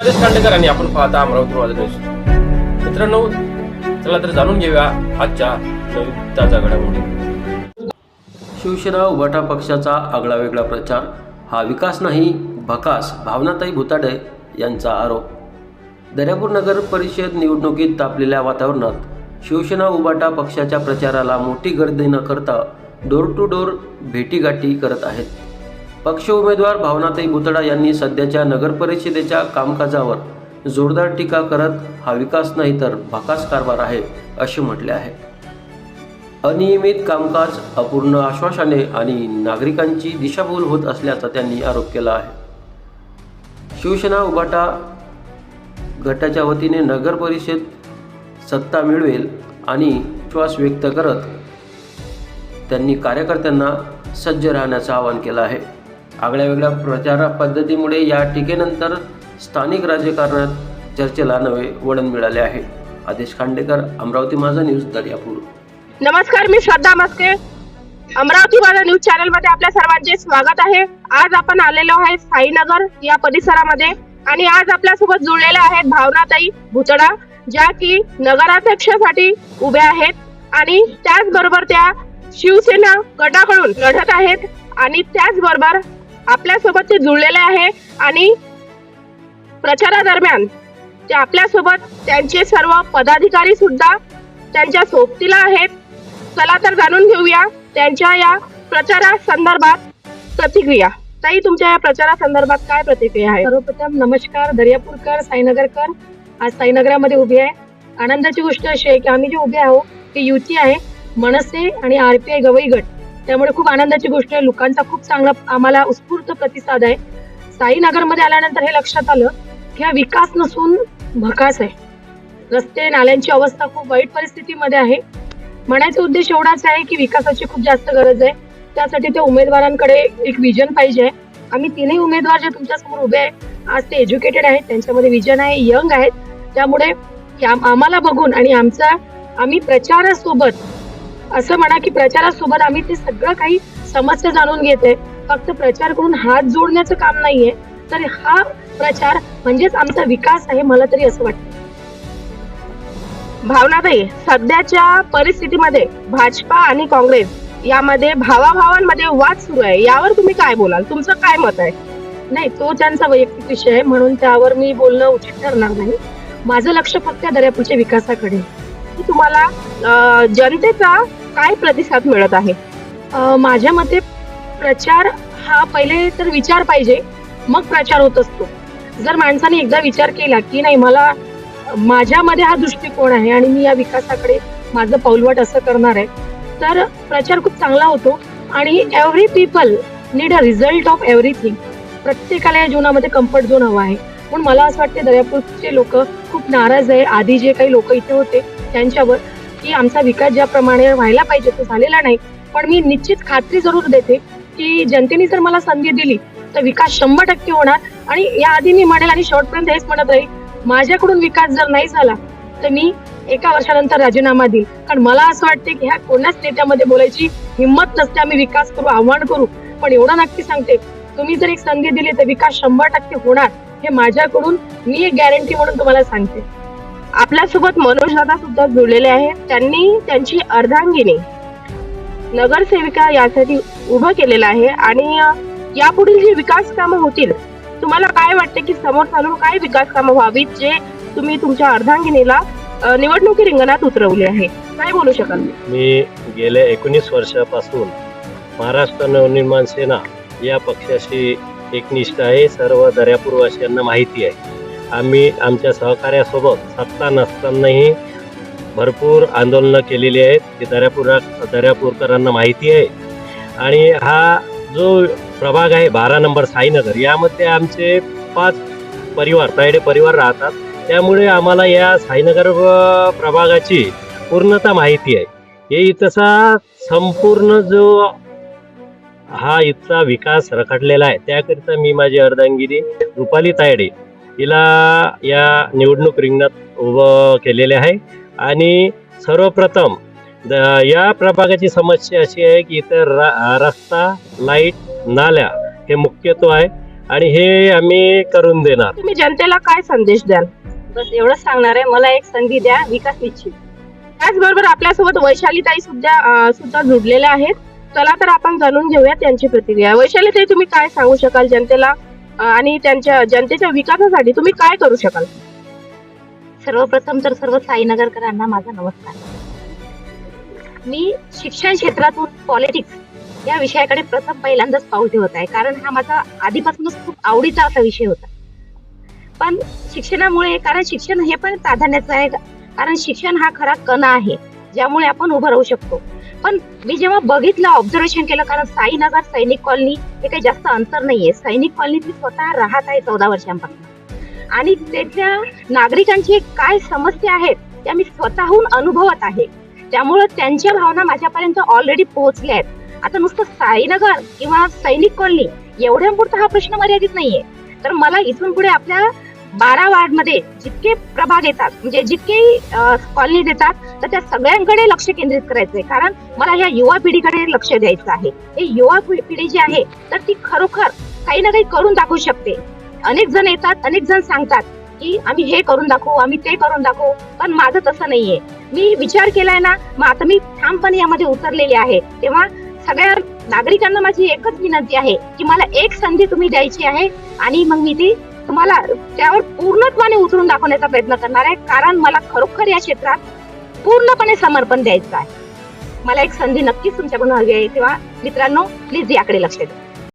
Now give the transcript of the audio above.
राजेश खांडेकर आणि आपण पाहता अमरावती माझा न्यूज मित्रांनो चला तर जाणून घेऊया आजच्या नवीन ताजा घडामोडी शिवसेना उभाटा पक्षाचा आगळा वेगळा प्रचार हा विकास नाही भकास भावनाताई भुताडे यांचा आरोप. दर्यापूर नगर परिषद निवडणुकीत तापलेल्या वातावरणात शिवसेना उभाटा पक्षाच्या प्रचाराला मोठी गर्दी न करता डोर टू डोर भेटीगाठी करत आहेत. पक्ष उमेदवार भावनाताई भुतडा यांनी सध्याच्या नगरपरिषदेच्या कामकाजावर जोरदार टीका करत हा विकास नाही तर भाकास कारभार आहे असे म्हटले आहे. अनियमित कामकाज अपूर्ण आश्वासने आणि नागरिकांची दिशाभूल होत असल्याचा त्यांनी आरोप केला आहे. शिवसेना उभाटा गटाच्या वतीने नगर परिषद सत्ता मिळवेल आणि विश्वास व्यक्त करत त्यांनी कार्यकर्त्यांना सज्ज राहण्याचं आवाहन केलं आहे. आगळ्या वेगळ्या प्रचार पद्धतीमुळे या टीकेनंतर स्थानिक राजकारणात चर्चेला नवे वळण मिळाले आहे. आदेश खांडेकर अमरावती माझा न्यूज दर्यापूर. नमस्कार मी श्रद्धा मस्के. अमरावती माझा न्यूज चॅनलमध्ये आपल्या सर्वांचे स्वागत आहे. आज आपण आलेलो आहे साईनगर या परिसरामध्ये आणि आज आपल्यासोबत जुळलेल्या आहेत भावनाताई भुतडा ज्या की नगराध्यक्षासाठी उभ्या आहेत आणि त्याचबरोबर त्या शिवसेना गटाकडून लढत आहेत आणि त्याचबरोबर आपल्यासोबत ते जुळलेले आहे आणि प्रचारादरम्यान ते आपल्यासोबत त्यांचे सर्व पदाधिकारी सुद्धा त्यांच्या सोबतीला आहेत. चला तर जाणून घेऊया त्यांच्या या प्रचारा संदर्भात प्रतिक्रिया. ताई तुमच्या या प्रचारा संदर्भात काय प्रतिक्रिया आहे? सर्वप्रथम नमस्कार दर्यापूरकर साईनगरकर. आज साईनगरामध्ये उभी आहे. आनंदाची गोष्ट अशी आहे की आम्ही जे उभे आहोत ते युती आहे मनसे आणि आर पी आय गवई गट. त्यामुळे खूप आनंदाची गोष्ट आहे. लोकांचा खूप चांगला आम्हाला उत्स्फूर्त प्रतिसाद आहे. साईनगरमध्ये आल्यानंतर हे लक्षात आलं की हा विकास नसून भकास आहे. रस्ते नाल्यांची अवस्था खूप वाईट परिस्थितीमध्ये आहे. म्हणायचा उद्देश एवढाच आहे की विकासाची खूप जास्त गरज आहे. त्यासाठी त्या उमेदवारांकडे एक विजन पाहिजे. आम्ही तीनही उमेदवार जे तुमच्यासमोर उभे आहे आज ते एज्युकेटेड आहेत त्यांच्यामध्ये विजन आहे यंग आहेत. त्यामुळे आम्हाला बघून आणि आमचा आम्ही प्रचारासोबत असं म्हणा की प्रचारासोबत आम्ही ते सगळं काही समस्या जाणून घेते फक्त प्रचार करून हात जोडण्याचं काम नाहीये. तर हा प्रचार म्हणजेच आमचा विकास आहे मला तरी असं वाटतं. भावनाताई सध्याच्या परिस्थितीमध्ये भाजपा आणि काँग्रेस यामध्ये भावाभावांमध्ये वाद सुरू आहे. यावर तुम्ही काय बोलाल? तुमचं काय मत आहे? नाही तो त्यांचा वैयक्तिक विषय आहे. म्हणून त्यावर मी बोलणं उचित ठरणार नाही. माझं लक्ष फक्त दर्यापूरच्या विकासाकडे तुम्हाला जनतेचा काय प्रतिसाद मिळत आहे? माझ्या मते प्रचार हा पहिले तर विचार पाहिजे मग प्रचार होत असतो. जर माणसाने एकदा विचार केला की नाही मला माझ्यामध्ये हा दृष्टिकोन आहे आणि मी या विकासाकडे माझं पाऊलवाट असं करणार आहे तर प्रचार खूप चांगला होतो. आणि every people need a result of everything प्रत्येकाला या जीवनामध्ये कम्फर्ट झोन हवा आहे. पण मला असं वाटते दर्यापूरचे लोक खूप नाराज आहे. आधी जे काही लोक इथे होते त्यांच्यावर की आमचा विकास ज्याप्रमाणे व्हायला पाहिजे तो झालेला नाही. पण मी निश्चित खात्री जरूर देते की जनतेने जर मला संधी दिली तर विकास शंभर टक्के होणार. आणि या आधी मी म्हणेल आणि शेवटपर्यंत हेच म्हणत राहील माझ्याकडून विकास जर नाही झाला तर मी एका वर्षानंतर राजीनामा देईल. कारण मला असं वाटते की ह्या कोणाच नेत्यामध्ये बोलायची हिंमत नसते आम्ही विकास करू आव्हान करू. पण एवढं नक्की सांगते तुम्ही जर एक संधी दिली तर विकास शंभर टक्के होणार हे माझ्याकडून मी एक गॅरंटी म्हणून तुम्हाला सांगते. आपल्यासोबत मनोज दादा सुद्धा जुळलेले आहेत. त्यांनी त्यांची अर्धांगिनी नगरसेविका यासाठी उभं केलेलं आहे आणि यापुढील जी विकास कामं होतील तुम्हाला काय वाटते की समोर चालून काय विकास कामं व्हावीत जे तुम्ही तुमच्या अर्धांगिनीला निवडणुकी रिंगणात उतरवले आहे? काय बोलू शकाल? मी गेल्या एकोणीस वर्षापासून महाराष्ट्र नवनिर्माण सेना या पक्षाशी एकनिष्ठ आहे. सर्व दर्यापूरवासियांना माहिती आहे. आम्ही आमच्या सहकार्यासोबत सत्ता नसतानाही भरपूर आंदोलनं केलेली आहेत की दर्यापूर दर्यापूरकरांना माहिती आहे. आणि हा जो प्रभाग आहे बारा नंबर साईनगर यामध्ये आमचे पाच परिवार तायडे परिवार राहतात. त्यामुळे आम्हाला या साईनगर प्रभागाची पूर्णता माहिती आहे. हे इथचा संपूर्ण जो हा इथचा विकास रखडलेला आहे त्याकरिता मी माझी अर्धांगिरी रुपाली तायडे हिला या निवडणूक रिंगणात उभं केलेले आहे. आणि सर्वप्रथम या प्रभागाची समस्या अशी आहे की इथं रा रस्ता लाइट नाल्या हे मुख्यत्व आहे. आणि हे आम्ही करून देणार. तुम्ही जनतेला काय संदेश द्याल? बस एवढंच सांगणार आहे. मला एक संधी द्या विकास निश्चित. त्याचबरोबर आपल्यासोबत वैशाली ताई सुद्धा सुद्धा जुडलेल्या आहेत. चला तर आपण जाणून घेऊया त्यांची प्रतिक्रिया. वैशाली ताई तुम्ही काय सांगू शकाल जनतेला? आणि त्यांच्या जनतेच्या विकासासाठी तुम्ही काय करू शकाल? सर्वप्रथम तर सर्व साईनगरकरांना माझा नमस्कार. मी शिक्षण क्षेत्रातून पॉलिटिक्स या विषयाकडे प्रथम पहिल्यांदाच पाऊल ठेवत आहे. कारण हा माझा आधीपासूनच खूप आवडीचा असा विषय होता. पण शिक्षणामुळे कारण शिक्षण हे पण प्राधान्याचं आहे. कारण शिक्षण हा खरा कणा आहे ज्यामुळे आपण उभं राहू शकतो. पण मी जेव्हा बघितलं ऑब्झर्वेशन केलं कारण साईनगर सैनिक कॉलनी हे काही जास्त अंतर नाहीये. सैनिक कॉलनीत मी स्वतः राहत आहे चौदा वर्षांपासून. आणि त्याच्या नागरिकांची काय समस्या आहेत त्या मी स्वतःहून अनुभवत आहे. त्यामुळं त्यांच्या भावना माझ्यापर्यंत ऑलरेडी पोहोचल्या आहेत. आता नुसतं साईनगर किंवा सैनिक कॉलनी एवढ्यापुरता हा प्रश्न मर्यादित नाहीये. तर मला इथून पुढे आपल्या बारा वार्डमध्ये जितके प्रभाग येतात म्हणजे जितकेही कॉलनी देतात तर त्या सगळ्यांकडे लक्ष केंद्रित करायचंय. कारण मला या युवा पिढीकडे लक्ष द्यायचं आहे. हे युवा पि- पिढी जी आहे तर ती खरोखर काही ना काही करून दाखवू शकते. अनेक जण येतात अनेक जण सांगतात की आम्ही हे करून दाखवू आम्ही ते करून दाखवू पण माझं तसं नाहीये. मी विचार केलाय ना मग आता मी ठामपणे यामध्ये उतरलेले आहे. तेव्हा सगळ्या नागरिकांना माझी एकच विनंती आहे की मला एक संधी तुम्ही द्यायची आहे आणि मग मी ती तुम्हाला त्यावर पूर्णत्वाने उतरून दाखवण्याचा प्रयत्न करणार आहे. कारण मला खरोखर या क्षेत्रात पूर्णपणे समर्पण द्यायचं आहे. मला एक संधी नक्कीच तुमच्याकडून हवी आहे. तेव्हा मित्रांनो प्लीज याकडे लक्ष द्या.